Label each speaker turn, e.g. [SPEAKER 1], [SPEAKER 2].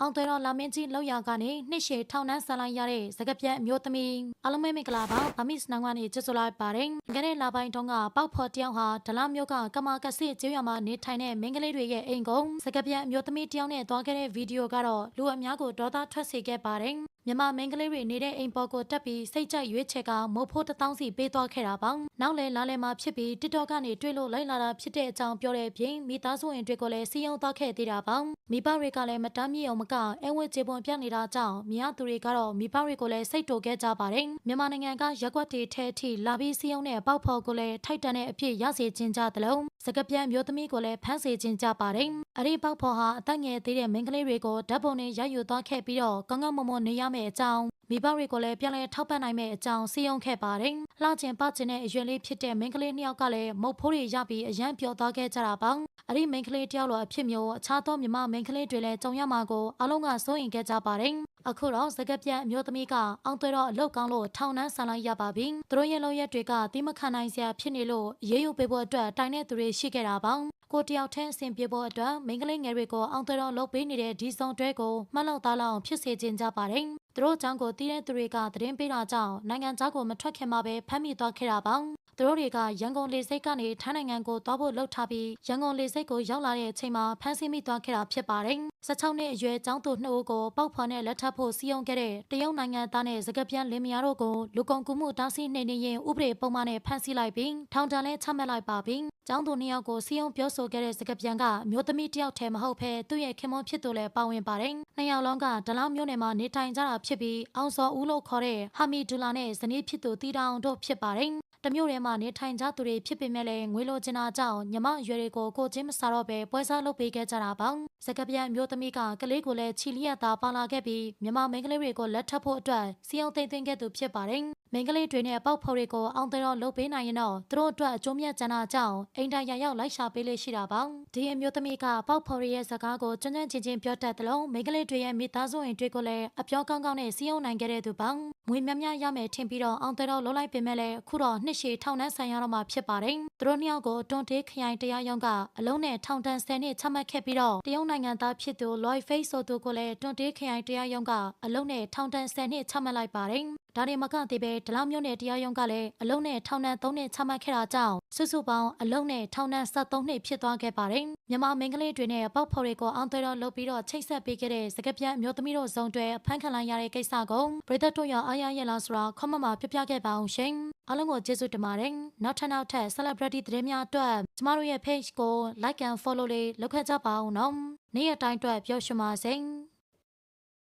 [SPEAKER 1] အောင်သွဲတော်လာမင်းကြီးလောက်ရကနေနှစ်ရှည်ထောင်နှန်းဆန်လိုက်ရတဲ့စကပြတ်အမျိုးသမီးအလုံးမဲမင်္ဂလာပါဗမစ်နောင်ကနေကြွဆိုလိုက်ပါတယ်။ကြတဲ့လာပိုင်းတုန်းကပေါက်ဖော်တယောက်ဟာဒလမျိုးကကမာကစစ်ကျေးရွာမှာနေထိုင်တဲ့မိန်းကလေးတွေရဲ့အိမ်ကုန်းစကပြတ်အမျိုးသမီးတယောက်နဲ့တွားခဲ့တဲ့ဗီဒီယိုကတော့လူအများကိုဒေါသထွက်စေခဲ့ပါတယ်။ မြန်မာမိန်းကလေးတွေနေတဲ့အိမ်ပေါ်ကိုတက်ပြီးစိတ်ကြိုက်ရွေးချယ်ကမုတ်ဖိုးတစ်တောင်းစီပေးသွားခဲ့တာပါ။နောက်လဲလာလဲမှာဖြစ်ပြီး TikTok ကနေတွေ့လို့လိုက်လာတာဖြစ်တဲ့အကြောင်းပြောတဲ့အပြင်မိသားစုဝင်တွေကိုလည်းစီယုံသွားခဲ့သေးတာပါ။မိဘတွေကလည်းမတမ်းမြေအောင်မကအဝဲကျေပွန်ပြနေတာကြောင့်မြားသူတွေကတော့မိဘတွေကိုလည်းစိတ်တိုခဲ့ကြပါတယ်။မြန်မာနိုင်ငံကရက်ကွက်တွေထဲအထိလာပြီးစီယုံတဲ့ပေါက်ဖော်ကိုလည်းထိုက်တန်တဲ့အဖြစ်ရစေခြင်းကြသလိုစကပြန်မျိုးသမီးကိုလည်းဖမ်းဆီးခြင်းကြပါတယ်။အဲ့ဒီပေါက်ဖော်ဟာအသက်ငယ်သေးတဲ့မိန်းကလေးတွေကိုဓာတ်ပုံနဲ့ရိုက်ယူသွားခဲ့ပြီးတော့ကောင်းကောင်းမွန်မွန်နေရမယ့်အကြောင်းမိဘတွေကိုလည်းပြန်လည်ထောက်ပံ့နိုင်မယ့်အကြောင်းစီယုံခဲ့ပါတယ်။လှကျင်ပကျင်တဲ့အရွယ်လေးဖြစ်တဲ့မိန်းကလေးနှစ်ယောက်ကလည်းမုတ်ဖိုးတွေရပြီးအရန်ပျော်သွားခဲ့ကြတာပါ။အဲ့ဒီမိန်းကလေးတယောက်လိုအဖြစ်မျိုးအခြားသောမြမမိန်းကလေးတွေလည်းကြုံရမှာကိုအလုံးကစိုးရင်ခဲ့ကြပါတယ်။အခုတော့စကပြတ်အမျိုးသမီးကအောင်သွဲတော့အလောက်ကောင်းလို့ထောင်နှန်းဆန်လိုက်ရပါပြီ။သူတို့ရဲ့လုံရက်တွေကတိမခံနိုင်စရာဖြစ်နေလို့ရေးယူပေးဖို့အတွက်တိုင်တဲ့သူတွေရှိခဲ့တာပါ။ ကိုတယောက်ထဲအဆင်ပြေဖို့အတွက်မိန်းကလေးငယ်တွေကိုအောင်သွဲတော့လုပ်ပေးနေတဲ့ဒီဆောင်တွဲကိုမှတ်လောက်သားလောက်ဖြစ်စေခြင်းကြပါတယ်။သူတို့အကြောင်းကိုတီးတဲ့သူတွေကသတင်းပေးတာကြောင့်နိုင်ငံသားကိုမထွက်ခင်မှာပဲဖမ်းမိသွားခဲ့တာပါ။သူတို့တွေကရန်ကုန်လေဆိပ်ကနေထိုင်းနိုင်ငံကိုသွားဖို့လှုပ်ထားပြီးရန်ကုန်လေဆိပ်ကိုရောက်လာတဲ့အချိန်မှာဖမ်းဆီးမိသွားခဲ့တာဖြစ်ပါတယ်။16နှစ်အရွယ်ကျောင်းသူနှစ်ဦးကိုပေါက်ဖော်နဲ့လက်ထပ်ဖို့စီယုံခဲ့တဲ့တရုတ်နိုင်ငံသားနဲ့စကပြန်လင်မယားတို့ကိုလူကုန်ကူမှုတားဆီးနှိမ်နင်းရင်ဥပဒေပုံမှန်နဲ့ဖမ်းဆီးလိုက်ပြီးထောင်ဒဏ်နဲ့ချမှတ်လိုက်ပါပြီ။ ကျောင်းသူနှစ်ယောက်ကိုစီယုံပြောဆိုခဲ့တဲ့စကပြန်ကမျိုးသမီးတစ်ယောက်တည်းမဟုတ်ဘဲသူ့ရဲ့ခင်မွန်းဖြစ်သူလည်းပါဝင်ပါတယ်။နှစ်ယောက်လုံးကဒလောင်းမျိုးနယ်မှာနေထိုင်ကြတာဖြစ်ပြီးအောင်စောဦးလို့ခေါ်တဲ့ဟာမီဒူလာနဲ့ဇနီးဖြစ်သူတီတောင်တို့ဖြစ်ပါတယ်။တမျိုးထဲမှာနေထိုင်ကြသူတွေဖြစ်ပေမဲ့လည်းငွေလိုချင်တာကြောင့်ညီမအရွယ်တွေကိုကိုချင်းမစားတော့ပဲပွဲစားလုပ်ပေးခဲ့ကြတာပါ။စကပြန်မျိုးသမီးကကလေးကိုလည်းချီလျက်သားပါလာခဲ့ပြီးညီမမိန်းကလေးတွေကိုလက်ထပ်ဖို့အတွက်စီအောင်သိမ့်သိမ့်ခဲ့သူဖြစ်ပါတယ်။ မိန်းကလေးတွေနဲ့ပေါက်ဖော်တွေကိုအောင်တဲ့တော့လုပ်ပေးနိုင်ရင်တော့သူတို့အတွက်အကျိုးမြတ်ကျန်တာကြောင့်အိမ်တိုင်ရရောက်လိုက်ရှာပေးလေးရှိတာပါ။ဒီအမျိုးသမီးကပေါက်ဖော်ရဲ့စကားကိုကြွန့်ကြွန့်ချင်းချင်းပြောတတ်တယ်လို့မိန်းကလေးတွေရဲ့မိသားစုဝင်တွေကိုလည်းအပြောကောင်းကောင်းနဲ့စီအောင်နိုင်ခဲ့တဲ့သူပါ။ငွေများများရမယ်ထင်ပြီးတော့အောင်တဲ့တော့လုပ်လိုက်ပေမဲ့လည်းအခုတော့နှစ်ရှည်ထောင်နှန်းဆိုင်ရတော့မှဖြစ်ပါတယ်။သူတို့နှစ်ယောက်ကိုတွန်တေးခရိုင်တရားရုံးကအလုံးနဲ့ထောင်ဒဏ်10နှစ်ချမှတ်ခဲ့ပြီးတော့တရုတ်နိုင်ငံသားဖြစ်သူ Lloyd Face ဆိုသူကိုလည်းတွန်တေးခရိုင်တရားရုံးကအလုံးနဲ့ထောင်ဒဏ်10နှစ်ချမှတ်လိုက်ပါတယ်။ ဒါတွေမကသေးပဲဒလောက်မျိုးနဲ့တရားရုံးကလည်းအလုံးနဲ့ထောင်ဒဏ်3နှစ်ချမှတ်ခဲ့တာကြောင့်စုစုပေါင်းအလုံးနဲ့ထောင်ဒဏ်73နှစ်ဖြစ်သွားခဲ့ပါတယ်။မြန်မာမိန်းကလေးတွေနဲ့ပေါက်ဖော်တွေကိုအောင်သွဲတော့လုပ်ပြီးတော့ချိတ်ဆက်ပေးခဲ့တဲ့စကပြန်အမျိုးသမီးတို့ဇုံတွေဖမ်းခံလိုက်ရတဲ့ကိစ္စကိုပြည်သက်တို့ရအားရရဲ့လားဆိုတာခွန်မမပြပြခဲ့ပါအောင်ရှင်။အားလုံးကိုကျေးဇူးတင်ပါတယ်။နောက်ထပ်နောက်ထပ် celebrity သတင်းများအတွက်ကျမတို့ရဲ့ page ကို like and follow လေးလုပ်ခဲ့ကြပါအောင်နော်။နေ့ရက်တိုင်းအတွက်ပြောရှင်ပါစေ။